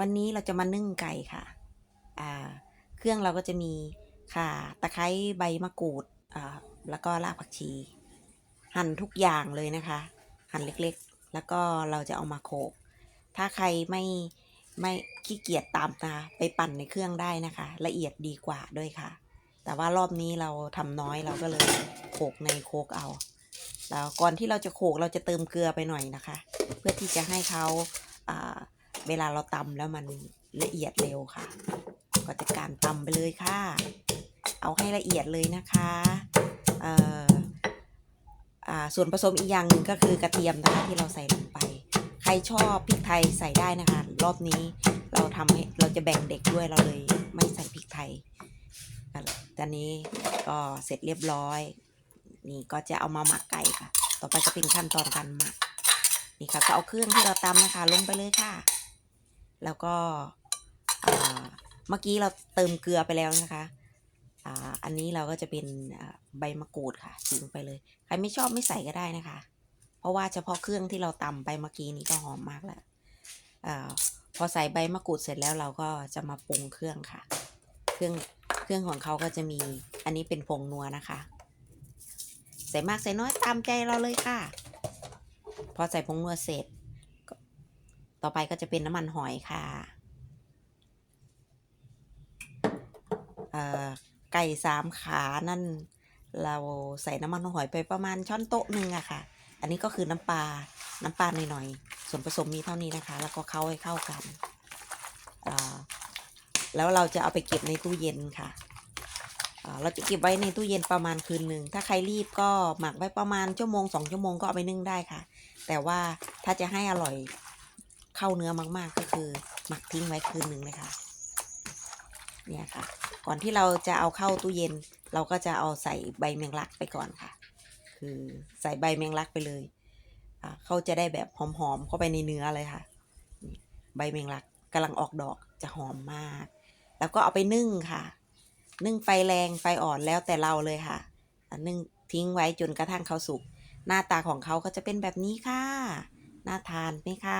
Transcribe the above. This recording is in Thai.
วันนี้เราจะมานึ่งไก่ค่ะ อ่า เครื่องเราก็จะมีข่าตะไคร้ใบมะกรูด อ่า แล้วก็รากผักชี หั่นทุกอย่างเลยนะคะ หั่นเล็กๆ แล้วก็เราจะเอามาโขกถ้าใครไม่ไม่ขี้เกียจตามนะไปปั่นในเครื่องได้นะคะ ละเอียดดีกว่าด้วยค่ะ แต่ว่ารอบนี้เราทำน้อยเราก็เลยโขกในโคกเอา แล้วก่อนที่เราจะโขกเราจะเติมเกลือไปหน่อยนะคะ เพื่อที่จะให้เขาอ่า เวลาเราตำแล้วมันละเอียดเร็วค่ะ ก็จะการตำไปเลยค่ะ เอาให้ละเอียดเลยนะคะเอ่ออ่าส่วนผสมอีกอย่างหนึ่งก็คือกระเทียมนะคะที่เราใส่ลงไป ใครชอบพริกไทยใส่ได้นะคะ รอบนี้เราทำให้เราจะแบ่งเด็กด้วยเราเลยไม่ใส่พริกไทยตอนนี้ก็เสร็จเรียบร้อย นี่ก็จะเอามาหมักไก่ค่ะ ต่อไปจะเป็นขั้นตอนการหมัก นี่ค่ะก็เอาเครื่องที่เราตำนะคะ ลงไปเลยค่ะ แล้วก็เมื่อกี้เราเติมเกลือไปแล้วนะคะอันนี้เราก็จะเป็นใบมะกรูดค่ะทิ้งไปเลย ใครไม่ชอบไม่ใส่ก็ได้นะคะ เพราะว่าเฉพาะเครื่องที่เราตำไปเมื่อกี้นี้ก็หอมมากแล้วอพอใส่ใบมะกรูดเสร็จแล้วเราก็จะมาปรุงเครื่องค่ะ เครื่องเครื่องของเขาก็จะมีอันนี้เป็นผงนัวนะคะ ใส่มากใส่น้อยตามใจเราเลยค่ะ พอใส่ผงนัวเสร็จ ต่อไปก็จะเป็นน้ำมันหอยค่ะไก่สามขานั่น เราใส่น้ำมันหอยไปประมาณช้อนโต๊ะหนึ่งอะค่ะ อันนี้ก็คือน้ำปลา น้ำปลาหน่อยๆ ส่วนผสมมีเท่านี้นะคะ แล้วก็เข้าให้เข้ากัน แล้วเราจะเอาไปเก็บในตู้เย็นค่ะ เราจะเก็บไว้ในตู้เย็นประมาณคืนหนึ่ง ถ้าใครรีบก็หมักไว้ประมาณชั่วโมงสองชั่วโมงก็เอาไปนึ่งได้ค่ะ แต่ว่าถ้าจะให้อร่อย เข้าเนื้อมาก ๆ ก็คือหมักทิ้งไว้คืนหนึ่งเลยค่ะ เนี่ยค่ะ ก่อนที่เราจะเอาเข้าตู้เย็น เราก็จะเอาใส่ใบแมงลักไปก่อนค่ะ คือใส่ใบแมงลักไปเลยเขาจะได้แบบหอมๆเข้าไปในเนื้อเลยค่ะ ใบแมงลักกำลังออกดอกจะหอมมาก แล้วก็เอาไปนึ่งค่ะ นึ่งไฟแรงไฟอ่อนแล้วแต่เราเลยค่ะอะนึ่งทิ้งไว้จนกระทั่งเขาสุก หน้าตาของเขาก็จะเป็นแบบนี้ค่ะ น่าทานไหมคะ